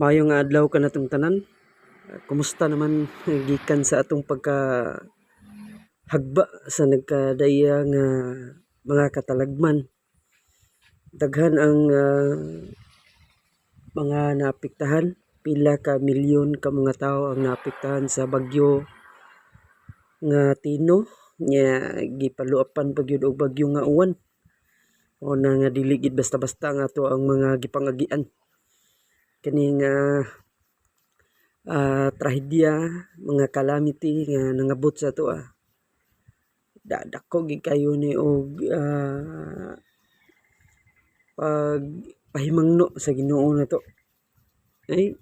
Mayo nga adlaw ka natong tanan. Kumusta naman gikan sa atong pagka hagba sa nagkadaya nga mga katalagman. Daghan ang ah, mga naapektahan. Pila ka milyon ka mga tao ang naapektahan sa bagyo nga Tino nya gipaluapan pa gyud og bagyo nga uwan. O na nga dili gid basta-basta nga ato ang mga gipangagian kining ah, ah, trahedya, mga calamity nga nangabot sa ato ah. Dadako gid kayo ni og ah, pag pahimangno sa Ginoo nato. Ay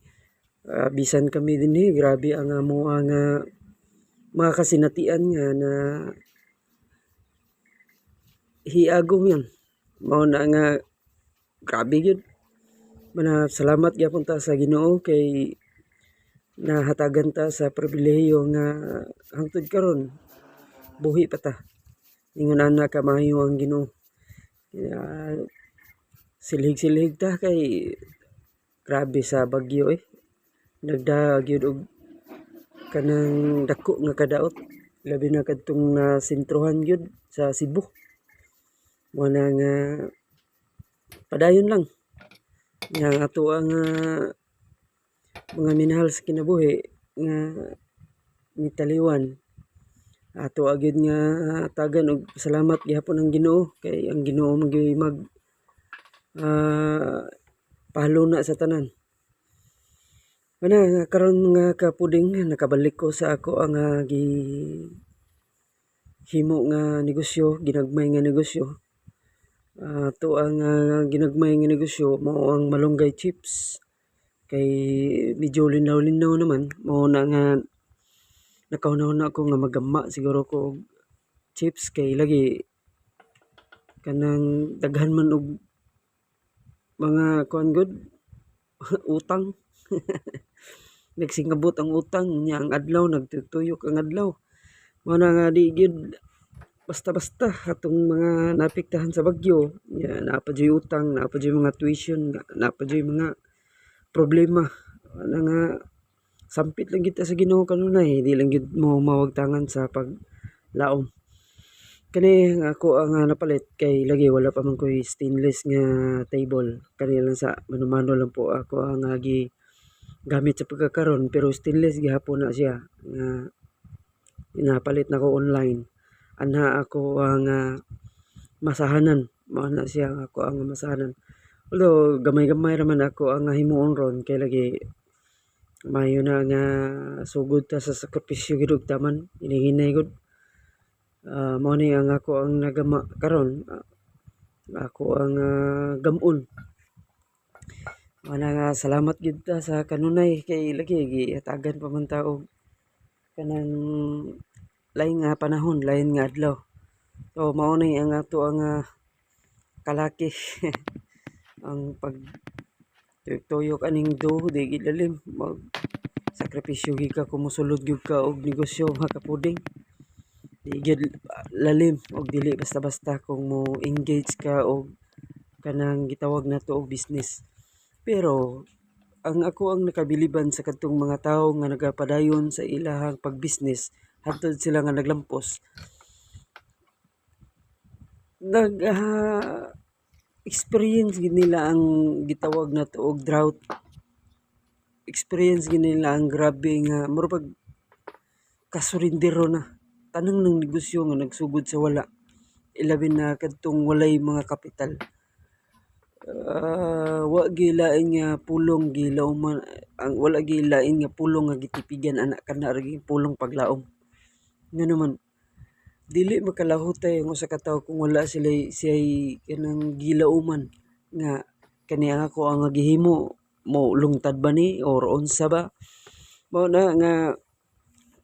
ah, bisan kami dinhi grabe ang amo ang mga kasinatian nga na hiagom yan. Mao na nga grabe gyud. Mana salamat gyapon ta sa Ginoo kay nahatagan ta sa pribilehiyo nga hangtod karon buhi pa ta. Ingon ana ka maayo ang Ginoo. Kaya silhig-silhig ta kay grabe sa bagyo eh. Nagda og kanang dako nga kadaot labi na kadtong nasentruhan gyud sa Cebu. Na nga padayon lang nga ato ang mga minahal sa kinabuhi nga nitaliwan ato agad nga tagan og salamat gihapon ang Ginoo kay ang Ginoo man gyud mag ah, pahaluna sa tanan. Mana karon nga kapuding nakabalik ko sa ako ang ah, gi himo nga negosyo, ginagmay nga negosyo. To ang ah, ginagmay nga negosyo mao ang malunggay chips. Kay medyo linaw-linaw naman mao na nga nakahunaw na ako nga magama siguro ko chips kay lagi kanang daghan man og mga kuan good utang. Nagsingabot ang utang nya ang adlaw nagtutuyok ang adlaw. Mao na nga di gyud basta-basta atong mga naapektahan sa bagyo. Ya, naapa dyoy utang, naapa dyoy mga tuition, naapa dyoy mga problema. Ana nga sampit lang kita sa Ginoo kanunay, di lang gid mo mawagtangan sa paglaom. Kani ako ang ah, napalit kay lagi wala pa man ko'y stainless nga table. Kani lang sa mano-mano lang po ako ang ah, gi gamit sa pagkakaron pero stainless gihapon na siya nga inapalit na ko online. Anha ako ang ah, masahanan. Mao na siya ako ang masahanan. Although gamay-gamay raman ako ang himuon ron kay lagi mayo na nga sugod ta sa sakripisyo gid taman hinihinay gud. Ah, mao ni ang ako ang nagama karon. Ah, ako ang. Mao na nga salamat gid ta sa kanunay kay lagi gihatagan pa man kanang lain nga panahon, lain nga adlaw. So mao ni ang ato ang ah, kalaki ang pag tuyok aning do di gid lalim mag sakripisyo gid ka kumusulod gyud ka og negosyo mga kapuding. Di gid lalim og dili basta-basta kung mo engage ka og kanang gitawag nato og business. Pero ang ako ang nakabiliban sa kadtong mga tawo nga nagapadayon sa ilahang pag-business hangtod sila nga naglampos. Nag ah, experience gid nila ang gitawag nato og drought. Experience gid nila ang grabe nga pag kasurindero na. Tanang ng negosyo nga nagsugod sa wala. Ilabi na kadtong walay mga kapital. Ah, wa gilain nga pulong gilaw ang wala gilain nga pulong nga gitipigan anak kana pulong paglaom nga naman dili makalahutay ang usa ka tawo kung wala sila siya'y kanang gilauman nga kani ang ako ang gihimo mo lungtad ba ni or unsa ba? Mao na nga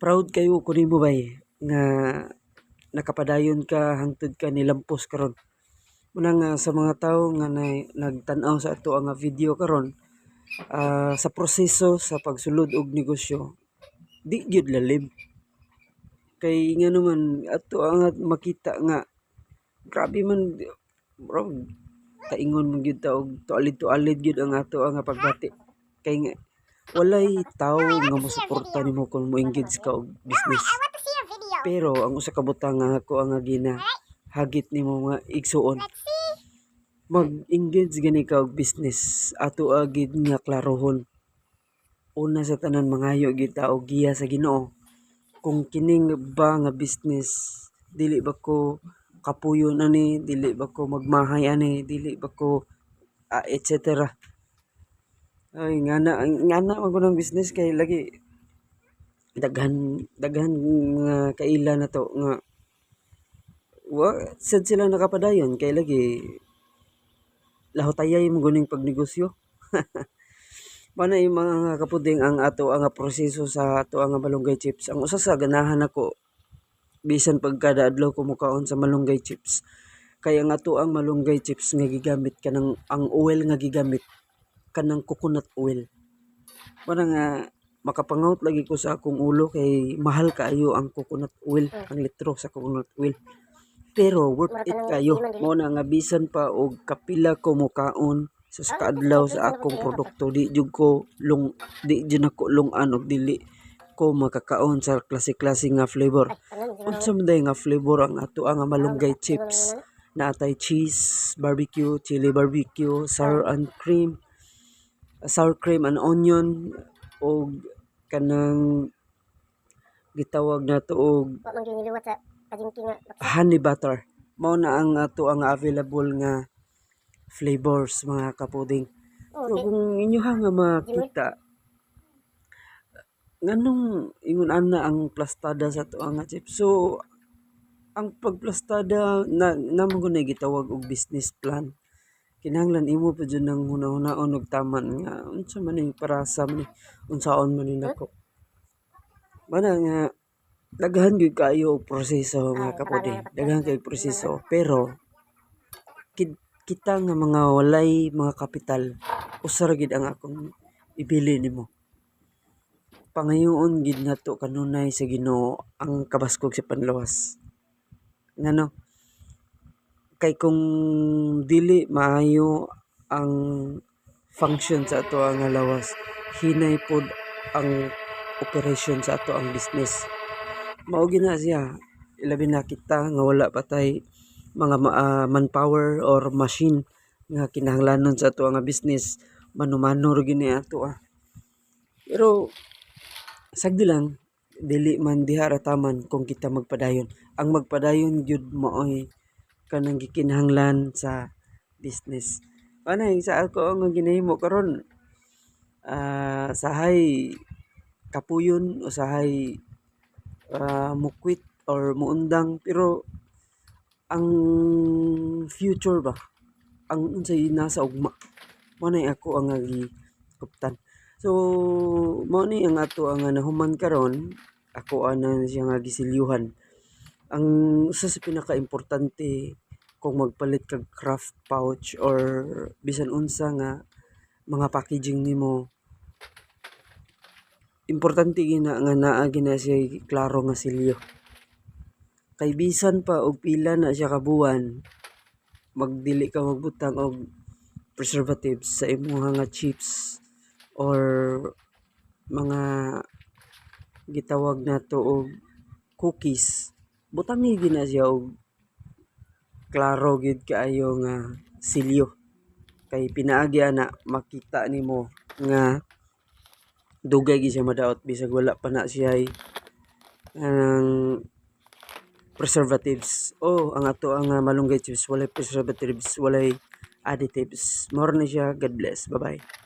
proud kayo kunin mo bay nga nakapadayon ka hangtod ka nilampos karon. Muna nga sa mga tawo nga na, nagtan-aw sa ato ang video karon ah, sa proseso sa pagsulod og negosyo di gyud lalim kay nga naman ato ang makita nga grabe man bro kaingon man gyud ta og tualid tualid gyud ang ato ang pagbati. Kay nga walay tao nga mosuporta nimo kung mo engage ka og business. Pero ang usa ka butang nga ako ang gina hagit nimo nga igsuon. Mag-engage gani ka og business. Ato agid nga klarohon. Una sa tanan mangayo gid ta og giya sa Ginoo kung kining ba nga business dili ba ko kapuyon ani dili ba ko magmahay ani dili ba ko ah, etc ay ngana ngana man ng business kay lagi daghan daghan nga kaila na to nga wa sad sila nakapadayon kay lagi lahotayay mo guning pagnegosyo Mana yung mga kapuding ang ato ang proseso sa ato ang malunggay chips. Ang usa sa ganahan ako bisan pagkada adlaw ko mukaon sa malunggay chips. Kaya nga ato ang malunggay chips nga gigamit kanang ang oil nga gigamit kanang coconut oil. Mana nga makapangaut lagi ko sa akong ulo kay mahal kaayo ang coconut oil, ang litro sa coconut oil. Pero worth it kayo. Mo na nga bisan pa og kapila ko mukaon sa kaadlaw sa akong produkto di jud ko lung di jud ako lungan og dili ko makakaon sa klase-klase nga flavor. Unsa man day nga flavor ang ato ang malunggay chips na atay cheese, barbecue, chili barbecue, sour and cream, sour cream and onion og kanang gitawag na to og nga. honey butter. Mao na ang ato ang available nga flavors mga kapuding. Oh, So di. kung inyo ha nga makita nganong ingon ana ang plastada sa to nga chip. So ang pagplastada na namo ko na gitawag og business plan. Kinahanglan imo pa jud nang hunahunahon og taman nga unsa man ning parasa man ni unsaon man ni nako. Mana nga daghan gyud kayo og proseso mga kapuding. Daghan kay proseso pero kita nga mga walay mga kapital usar gid ang akong ibili nimo. Pangayoon gid nato kanunay sa Ginoo ang kabaskog sa panlawas. Ngano? Kay kung dili maayo ang function sa ato ang lawas hinay pod ang operation sa ato ang business. Mao gina siya ilabi na kita nga wala patay mga ah, manpower or machine nga kinahanglanon sa ato nga business manumano ro gini ato ah. Pero sagdi lang dili man diha ra taman kung kita magpadayon. Ang magpadayon gyud maoy kanang gikinahanglan sa business. Anay sa ako ang ginahimo karon ah sahay kapuyon o sahay ah, mukwit or muundang pero ang future ba? Ang unsay nasa ugma? Mo na ako ang gikuptan so mo ni ang ato ang nahuman karon ako ana siya nga gisilyuhan ang usa sa pinaka importante kung magpalit kag craft pouch or bisan unsa nga mga packaging nimo importante gina nga naa gina siya klaro nga silyo kay bisan pa og pila na siya kabuan magdili ka magbutang og preservatives sa imong nga chips or mga gitawag nato og cookies. Butangi gina siya og klaro gid kaayo nga silyo. Kay pinaagi ana makita nimo nga dugay gid siya madaot bisag wala pa na siya ang preservatives. Oh, ang ato ang uh, malunggay chips walay preservatives, walay additives. More na siya. God bless. Bye-bye.